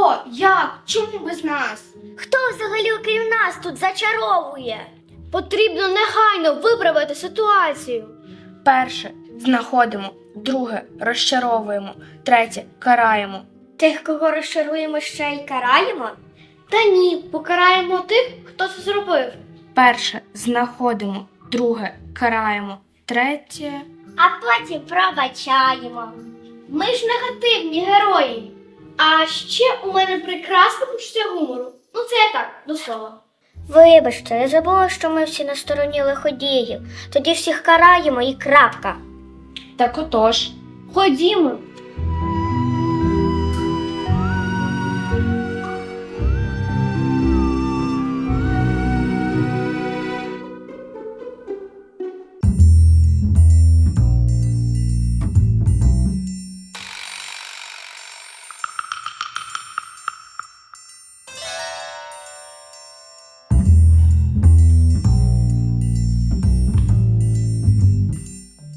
Хто? Як? Чому без нас? Хто взагалі окрім нас тут зачаровує? Потрібно негайно виправити ситуацію. Перше знаходимо, друге розчаровуємо, третє караємо. Тих, кого розчаруємо, ще й караємо? Та ні, покараємо тих, хто це зробив. Перше знаходимо, друге караємо, третє. А потім пробачаємо. Ми ж негативні герої. А ще у мене прекрасне почуття гумору. Ну це я так, до слова. Вибачте, я забула, що ми всі на стороні лиходіїв. Тоді всіх караємо і крапка. Так отож, ходімо.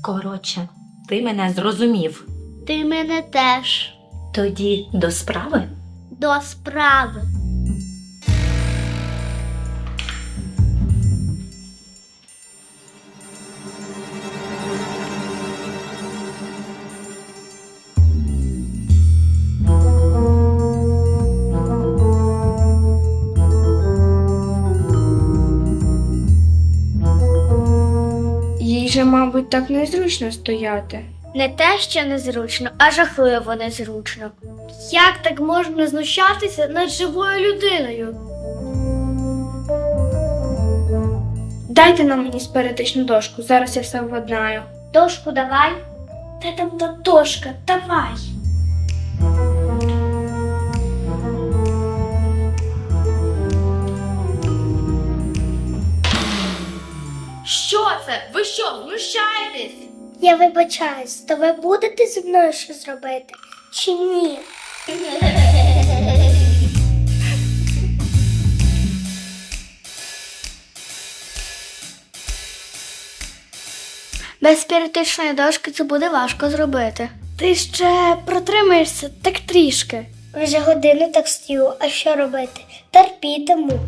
Коротше, ти мене зрозумів. Ти мене теж Тоді до справи. до справи. Їй мабуть, так незручно стояти. Не те, що незручно, а жахливо незручно. Як так можна знущатися над живою людиною? Дайте нам мені спиритичну дошку, зараз я все владнаю. Дошку давай. Де там та дошка? Давай. Що це? Ви що, знущаєтесь? Я вибачаюсь, то ви будете зі мною щось робити? Чи ні? Без спіритичної дошки це буде важко зробити. Ти ще протримаєшся так трішки. Вже годину так стою, а що робити? Терпітиму.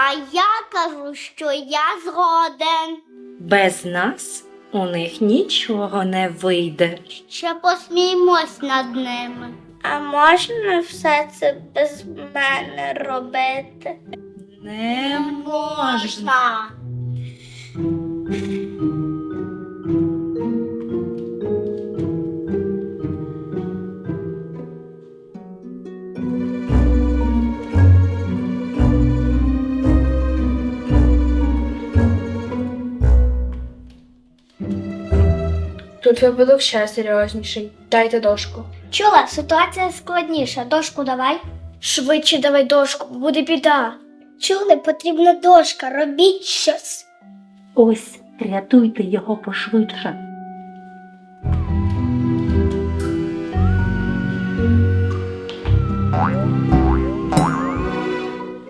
А я кажу, що я згоден. Без нас у них нічого не вийде. Ще посміємось над ними. А можна все це без мене робити? Не можна. Тут випадок ще серйозніший. Дайте дошку. Чула, ситуація складніша. Дошку давай. Швидше давай дошку, буде біда. Чули, потрібна дошка, робіть щось. Ось рятуйте його пошвидше.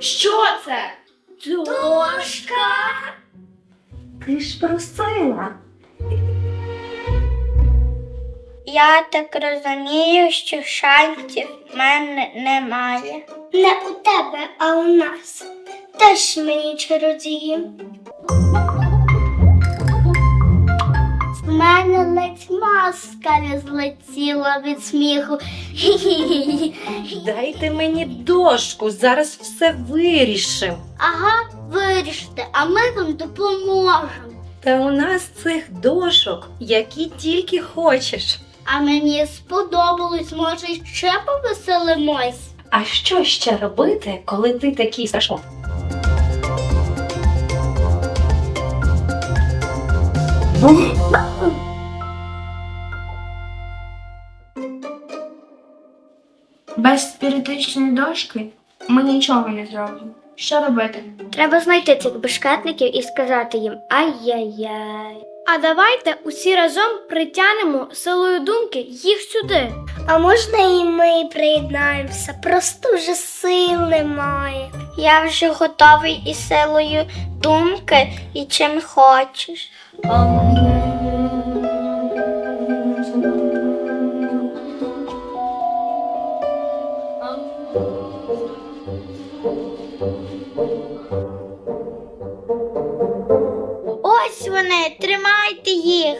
Що це? Дошка. Ти ж просила. Я так розумію, що шансів в мене немає. Не у тебе, а у нас. Теж мені чародії. В мене ледь маска не злетіла від сміху. Дайте мені дошку, зараз все вирішим. Ага, вирішите, а ми вам допоможемо. Та у нас цих дошок, які тільки хочеш. А мені сподобалось, може, ще повеселимось. А що ще робити, коли ти такий страшно? Без спіритичної дошки ми нічого не зробимо. Що робити? Треба знайти цих бешкетників і сказати їм ай-яй-яй. А давайте усі разом притягнемо силою думки їх сюди. А можна і ми приєднаємося? Просто вже сил немає. Я вже готовий і силою думки, і чим хочеш. Ось вони, тримайте їх.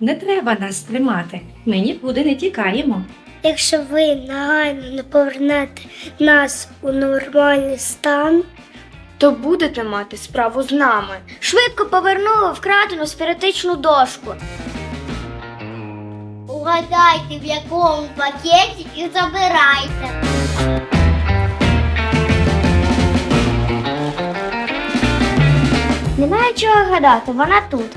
Не треба нас тримати. Ми нікуди не тікаємо. Якщо ви негайно не повернете нас у нормальний стан, То будете мати справу з нами. швидко повернули вкрадену спіритичну дошку. Угадайте, в якому пакеті і забирайте. Чого гадати, вона тут.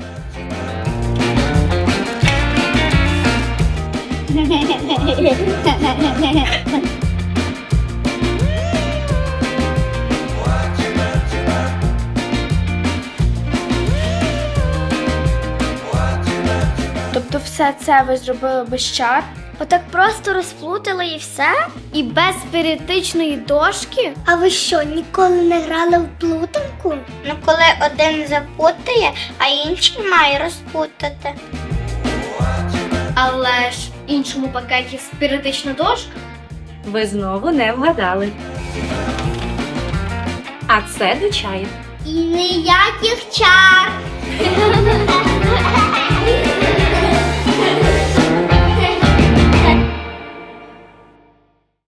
Тобто все це ви зробили без чар Отак просто розплутали і все? і без спіритичної дошки? А ви що, ніколи не грали в плутанку? Ну, коли один запутає, а інший має розпутати. Але ж в іншому пакеті спіритична дошка. Ви знову не вгадали. А це до чаю. І ніяких чар.